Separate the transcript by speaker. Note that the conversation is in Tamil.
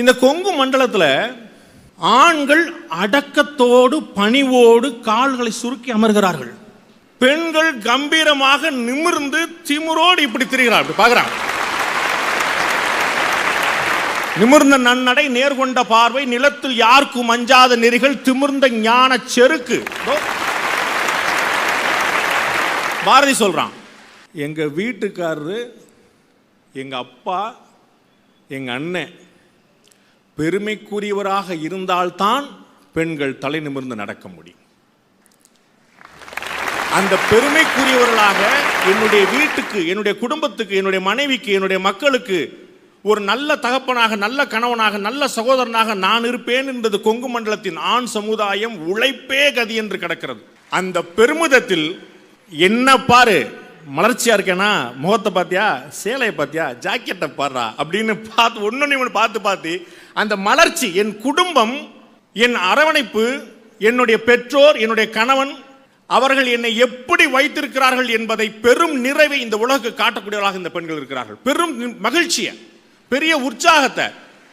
Speaker 1: இந்த கொங்கு மண்டலத்தில் ஆண்கள் அடக்கத்தோடு பணிவோடு கால்களை சுருக்கி அமர்கிறார்கள். பெண்கள் கம்பீரமாக நிமிர்ந்து திமுரோடு இப்படி திரிகிறார் இப்படி நிமிர்ந்த நன்னடை நேர்கொண்ட பார்வை நிலத்தில் யாருக்கும் அஞ்சாத நெறிகள் திமிர்ந்த ஞான செருக்கு. பாரதி சொல்றான். எங்க வீட்டுக்காரரு எங்க அப்பா எங்க அண்ணன் பெருமைக்குரியவராக இருந்தால்தான் பெண்கள் தலை நிமிர்ந்து நடக்க முடியும். அந்த பெருமைக்குரியவர்களாக என்னுடைய வீட்டுக்கு என்னுடைய குடும்பத்துக்கு என்னுடைய மனைவிக்கு என்னுடைய மக்களுக்கு ஒரு நல்ல தகப்பனாக நல்ல கணவனாக நல்ல சகோதரனாக நான் இருப்பேன் என்பது கொங்கு மண்டலத்தின் ஆண் சமுதாயம் உழைப்பே கதி என்று கிடக்கிறது. அந்த பெருமிதத்தில் என்ன பாரு மலர்ச்சியாக இருக்கேனா? முகத்தை பார்த்தியா சேலையை பார்த்தியா ஜாக்கெட்டை பாடுறா. அப்படின்னு பார்த்து ஒன்று ஒன்று பார்த்து பார்த்து அந்த மலர்ச்சி என் குடும்பம் என் அரவணைப்பு என்னுடைய பெற்றோர் என்னுடைய கணவன் அவர்கள் என்னை எப்படி வைத்திருக்கிறார்கள் என்பதை பெரும் நிறைவை இந்த உலகுக்கு காட்டக்கூடியவர்களாக இந்த பெண்கள் இருக்கிறார்கள். பெரும் மகிழ்ச்சியை பெரிய உற்சாகத்தை